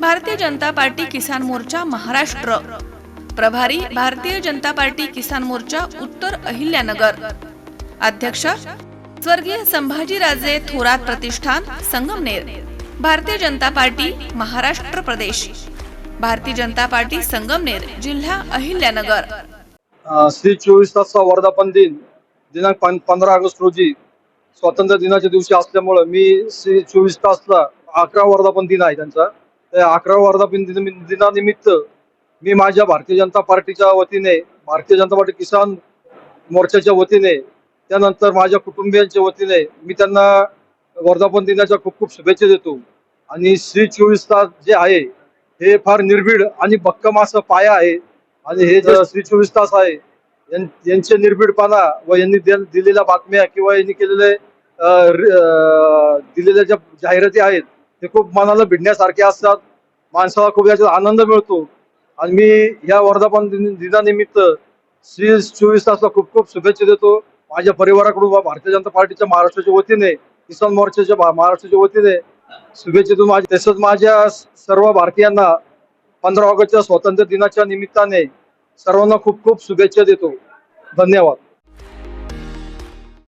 Bharatiya Janata party किसान मोर्चा महाराष्ट्र. प्रभारी Bharatiya Janata party किसान मोर्चा उत्तर अहिल्यानगर. अध्यक्ष स्वर्गीय संभाजीराजे थोरात प्रतिष्ठान संगमनेर. भारतीय जनता पार्टी महाराष्ट्र प्रदेश. भारतीय जनता पार्टी संगमनेर जिल्हा अहिल्यानगर. श्री चोवीस तासचा वर्धापन दिन दिनांक पंधरा ऑगस्ट रोजी स्वातंत्र्य दिनाच्या दिवशी असल्यामुळं मी श्री चोवीस तासला अकरा वर्धापन दिन आहे त्यांचा. त्या अकरा वर्धापन दिन दिनानिमित्त मी माझ्या भारतीय जनता पार्टीच्या वतीने भारतीय जनता पार्टी किसान मोर्चाच्या वतीने त्यानंतर माझ्या कुटुंबियांच्या वतीने मी त्यांना वर्धापन दिनाच्या खूप खूप शुभेच्छा देतो. आणि श्री चोवीस तास जे आहे हे फार निर्भीड आणि भक्कम असं पाया आहे. आणि हे जे श्री चोवीस तास आहे यांचे निर्भीडपणा व यांनी दिलेल्या बातम्या किंवा यांनी केलेले दिलेल्या ज्या जाहिराती आहेत ते खूप मनाला भिडण्यासारखे असतात. माणसाला खूप याचा आनंद मिळतो. आणि मी या वर्धापन दिनानिमित्त श्री चोवीस तासला खूप खूप शुभेच्छा देतो. माझ्या परिवाराकडून भारतीय जनता पार्टीच्या महाराष्ट्राच्या वतीने किसान मोर्चाच्या महाराष्ट्राच्या वतीने शुभेच्छा देतो माझ्या तसंच माझ्या सर्व भारतीयांना पंधरा ऑगस्टच्या स्वातंत्र्य दिनाच्या निमित्ताने सर्वांना खूप खूप शुभेच्छा देतो. धन्यवाद.